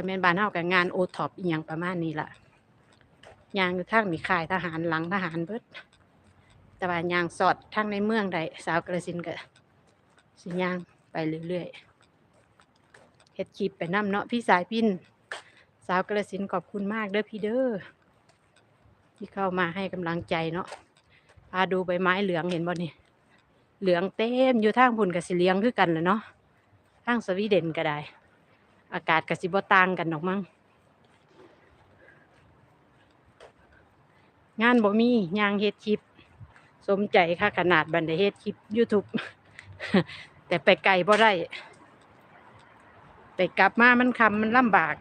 ก็แม่นบ้านเฮากับงานโอท็อปอีหยังประมาณนี้ล่ะยางอยู่ทางมีค่ายทหารหลังทหารเบิดแต่ว่ายางสอดทางในเมืองใดสาวกระสินธุ์ก็สิยางไปเรื่อยๆเฮ็ดคลิปไปนํเนาะพี่สายพินสาวกระสินขอบคุณมากเด้อพี่เด้อที่เข้ามาให้กำลังใจเนาะพาดูใบไม้เหลืองเห็นบ่นี่เหลืองเต็มอยู่ทางพุ่นกับสิเลียงคือกันแหละเนาะทางสวีเดนก็ได้ อากาศกับสิบต่างกันดอกมั้งงานบ่มียางเฮ็ดคลิป สมใจค่ะขนาดบันไดเฮ็ดคลิป YouTube แต่ไปไกลบ่ได้ ไปกลับมามันคำมันลำบาก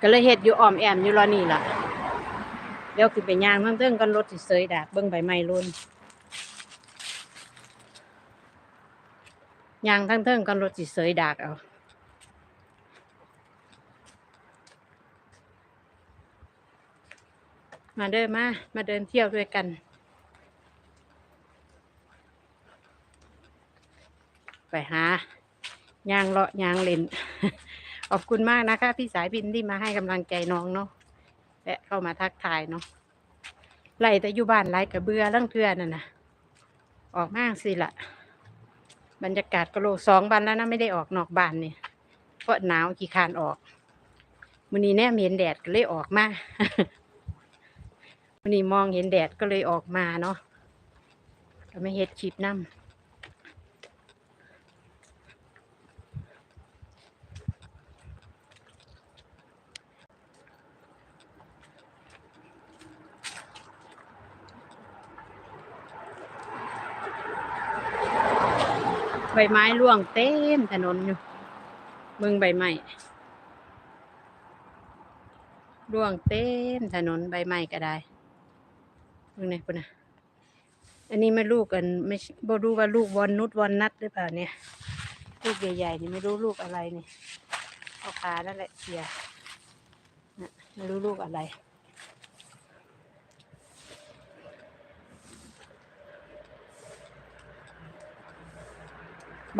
ก็เลยเฮ็ดอยู่ออมแอมอยู่รอนี่ล่ะ เดี๋ยวขึ้นไปยางเพิ่งๆกันรถสิเสยดากเบิ่งใบไม้โลน ยางทั้งเทิงกันรถสิเสยดากเอามาเดินมา มาเดินเที่ยวด้วยกัน ไปหายางเลาะยางเล่นขอบคุณมากนะคะ พี่สายบินที่มาให้กำลังใจน้องเนาะและเข้ามาทักทายเนาะไล่แต่อยู่บ้านไล่กระเบือเรื่องเทือนั่นนะออกมากสิละ บรรยากาศกะโลสองวันแล้วนะไม่ได้ออกนอกบ้านเนี่ยเพราะหนาวกี่คานออกวันนี้แน่เห็นแดดก็เลยออกมาวันนี้มองเห็นแดดก็เลยออกมาเนาะก็ไม่เฮ็ดคลิปน้ำ ใบไม้ร่วงเต็มถนนอยู่เมืองใบไม้ร่วงเต็มถนนใบไม้ก็ได้เมืองไหนปุ่นนะอันนี้ไม่ลูกกันไม่บ่รู้ว่าลูกวอนนุชวอนนัดหรือเปล่าเนี่ยลูกใหญ่ๆนี่ไม่รู้ลูกอะไรนี่เอาขานั่นแหละเสียไม่รู้ลูกอะไร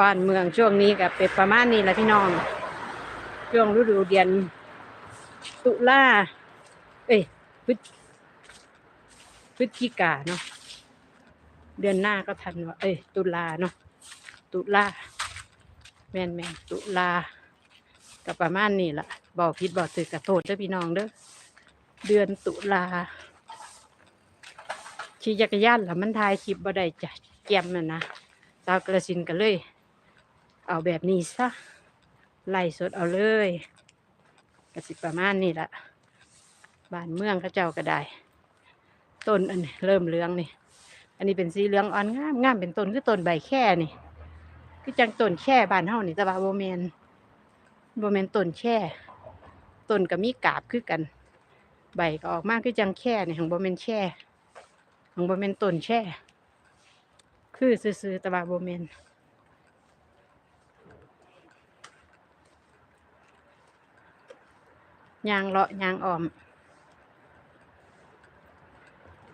บ้านเมืองช่วงนี้กับเป็นประมาณนี้แหละพี่น้อง ช่วงฤดูเดือน ตุลาเอ้ยพฤพฤศจิกาเนาะเดือนหน้าก็ทันว่าเอ้ย ตุลาเนาะตุลาแม่นแม่นตุลากับประมาณนี้ละบอกผิดบอกถือกระโทษเด้อพี่น้องเด้อเดือนตุลาขี่จักรยานแล้วมันถ่ายคลิปบ่ได้จ้ะแกมน่ะนะสาวกระสินกันเลย เอาแบบนี้ซะไล่สดเอาเลยกสิประมาณนี้ละบ้านเมืองเขาเจ้าก็ได้ ต้นอันนี้เริ่มเหลืองนี่ อันนี้เป็นสีเหลืองอ่อนงามงามเป็นต้นคือต้นใบแค่นี่คือจังต้นแค่บ้านเฮานี่แต่ว่าโบแมนโบแมนต้นแค่ต้นก็มีกาบคือกัน ใบก็ออกมาคือจังแค่นี่ของโบแมนแช่ของโบแมนต้นแช่คือซื่อๆแต่ว่าโบแมน ยางเลาะยางอ่อม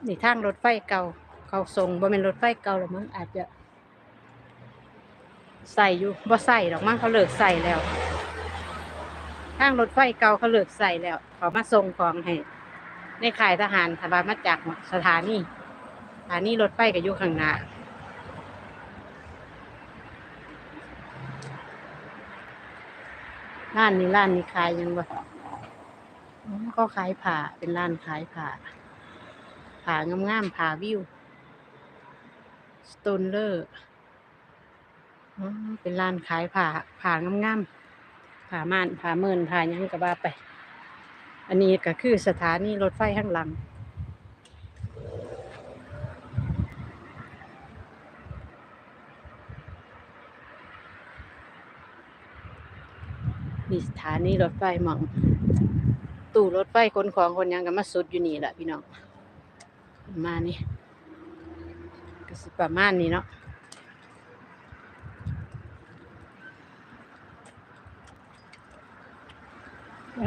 นี่ทางรถไฟเก่า เขาส่งบ่เป็นรถไฟเก่าหรอกมั้งอาจจะ ใส่อยู่บ่ใส่หรอกมั้งเขาเลิกใส่แล้วทางรถไฟเก่าเขาเลิกใส่แล้วเขามาส่งของให้ในค่ายทหารถบามาจากสถานีสถานีรถไฟก็อยู่ข้างหน้าร้านนี้ร้านนี้ขายยังบ่ ก็ขายผ้าเป็นร้านขายผ้าผ้างามๆผ้าวิวสโตนเลอร์เป็นร้านขายผ้าผ้างามๆผ้าม่านผ้าเมินผ้ายังก็ว่าไป อันนี้ก็คือสถานีรถไฟข้างหลังนี่สถานีรถไฟหมอง ตู้รถไฟขนของคนยังก็มาสุดอยู่นี่แหละพี่น้องมานี้ก็สิประมาณนี้เนาะ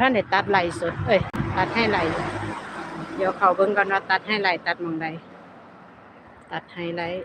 ท่านได้ตัดไหลสดเอ้ย ตัดให้ไหล เดี๋ยวเขาเบิ่งกันว่าตัดให้ไหลตัดมองใดตัดไฮไลท์